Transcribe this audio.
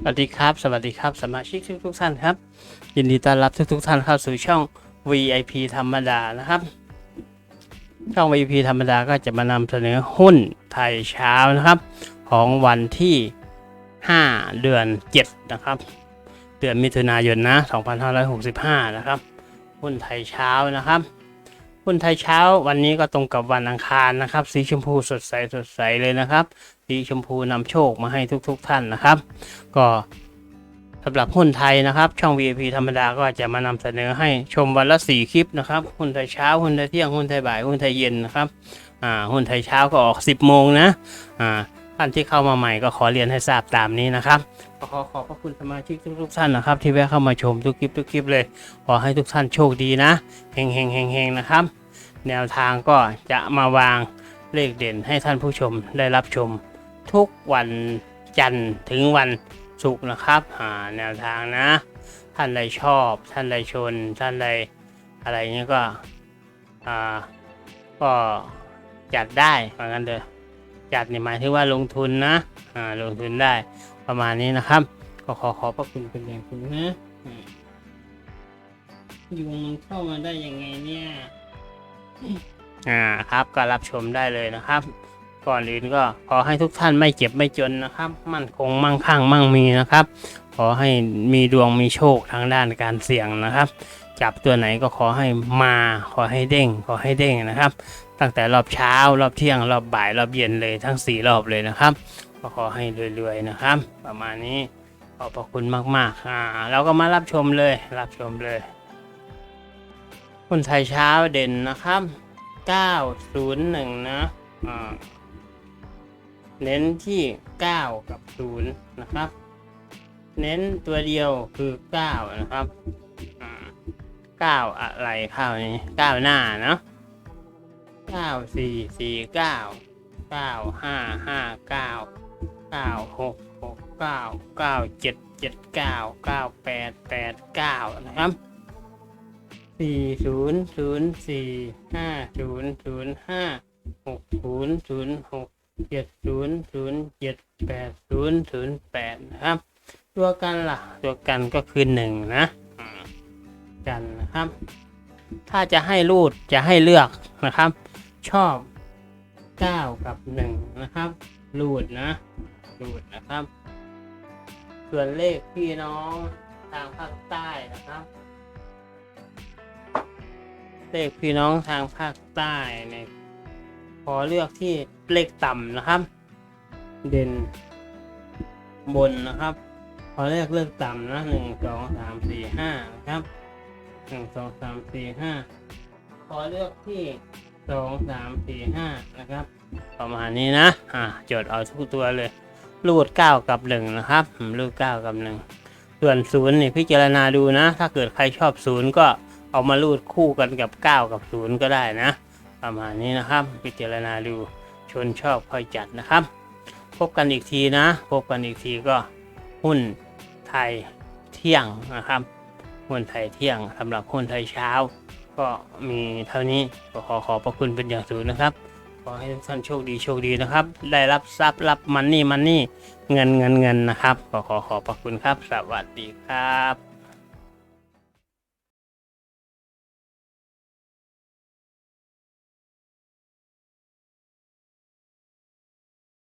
สวัสดีครับ สวัสดีครับ สมาชิกทุกทุกท่านครับ ยินดีต้อนรับทุกทุกท่านเข้าสู่ช่อง VIP ธรรมดานะครับ ช่อง VIP ธรรมดาก็จะมานำเสนอหุ้นไทยเช้านะครับ ของวันที่ 5 เดือน 7 นะครับ เดือนมิถุนายนนะ 2565 นะครับ หุ้นไทยเช้านะครับ หุ้นไทยเช้าวันนี้ก็ตรงกับวันอังคารนะครับ สีชมพูสดใสสดใสเลยนะครับ สีชมพูนำโชคมาให้ทุกๆทท่านนะครับ ก็สำหรับหุ้นไทยนะครับ ช่อง VIP ธรรมดาก็จะมานำเสนอให้ชมวันละ 4 คลิปนะครับ หุ้นไทยเช้า หุ้นไทยเที่ยง หุ้นไทยบ่าย หุ้นไทยเย็นนะครับ อ่า หุ้นไทยเช้าก็ออก 10โมงนะ อ่า ท่านที่เข้ามาใหม่ก็ขอเรียนให้ทราบตามนี้นะครับขอขอบพระคุณสมาชิกทุกๆท่านนะครับ ที่แวะเข้ามาชมทุกคลิปทุกคลิปเลย ขอให้ทุกท่านโชคดีนะเฮงเฮงเฮงเฮงนะครับ แนวทางก็จะมาวางเลขเด่นให้ท่านผู้ชมได้รับชม ทุกวันจันทร์ถึงวันศุกร์นะครับอ่าแนวทางนะ ท่านใดชอบ ท่านใดชน ท่านใดอะไรเงี้ยก็อ่าก็จัดได้เหมือนกันเด้อ จัดนี่ยหมายถึงว่าลงทุนนะอ่าลงทุนได้ประมาณนี้นะครับ ก็ขอขอบพระคุณเป็นอย่างสูงนะอืมยุงมันเข้ามาได้ยังไงเนี่ยอ่าครับก็รับชมได้เลยนะครับ ก่อนอื่นก็ขอให้ทุกท่านไม่เจ็บไม่จนนะครับ มั่นคงมั่งคั่งมั่งมีนะครับ ขอให้มีดวงมีโชคทางด้านการเสี่ยงนะครับ จับตัวไหนก็ขอให้มา ขอให้เด้ง ขอให้เด้งนะครับ ตั้งแต่รอบเช้ารอบเที่ยงรอบบ่ายรอบเย็นเลยทั้งสี่รอบเลยนะครับก็ขอให้รวยๆนะครับ ประมาณนี้ขอบพระคุณมากๆอ่าเราก็มารับชมเลยรับชมเลยคนไทยเช้าเด่นนะครับ 901 นะอ่าเน้นที่ 9 กับ 0 นะครับ เน้นตัวเดียวคือ 9 นะครับอ่า ก้าอะไรเข้านี้ก้าหน้าเนาะเก้าสี่สี่เก้าเก้าห้าห้าเก้าเก้าหกหกเก้าเก้าเจ็ดเจ็ดเก้าเก้าแปดแปดเก้านะครับสี่ศูนย์ศูนย์สี่ห้าศูนย์ศูนย์ห้าหกศูนย์ศูนย์หกเจ็ดศูนย์ศูนย์เจ็ดแปดศูนย์ศูนย์แปดนะครับ ตัวกันล่ะ ตัวกันก็คือหนึ่งนะ กันนะครับ ถ้าจะให้รูดจะให้เลือกนะครับ ชอบเก้ากับหนึ่งนะครับ รูดนะ รูดนะครับ ส่วนเลขพี่น้องทางภาคใต้นะครับ เลขพี่น้องทางภาคใต้เนี่ยขอเลือกที่เลขต่ำนะครับ เด่นบนนะครับ ขอเลือกเลือกต่ำนะหนึ่งสองสามสี่ห้านะครับ หนึ่งสองสามสี่ห้าขอเลือกที่สองสามสี่ห้านะครับ ประมาณนี้นะ อ่าจดเอาทุกตัวเลย รูดเก้ากับหนึ่งนะครับรูดเก้ากับหนึ่งส่วนศูนย์นี่พิจารณาดูนะ ถ้าเกิดใครชอบศูนย์ก็เอามารูดคู่กันกับ9กับ0ก็ได้นะ ประมาณนี้นะครับ พิจารณาดูชนชอบค่อยจัดนะครับ พบกันอีกทีนะ พบกันอีกทีก็หุ้นไทยเที่ยงนะครับ หุ้นไทยเที่ยงสำหรับหุ้นไทยเช้า ก็มีเท่านี้ก็ขอขอบพระคุณเป็นอย่างสูงนะครับ ขอให้ทุกท่านโชคดีโชคดีนะครับ ได้รับทรัพย์รับมันนี่มันนี่เงินเงินเงินนะครับ ขอขอขอบพระคุณครับ สวัสดีครับ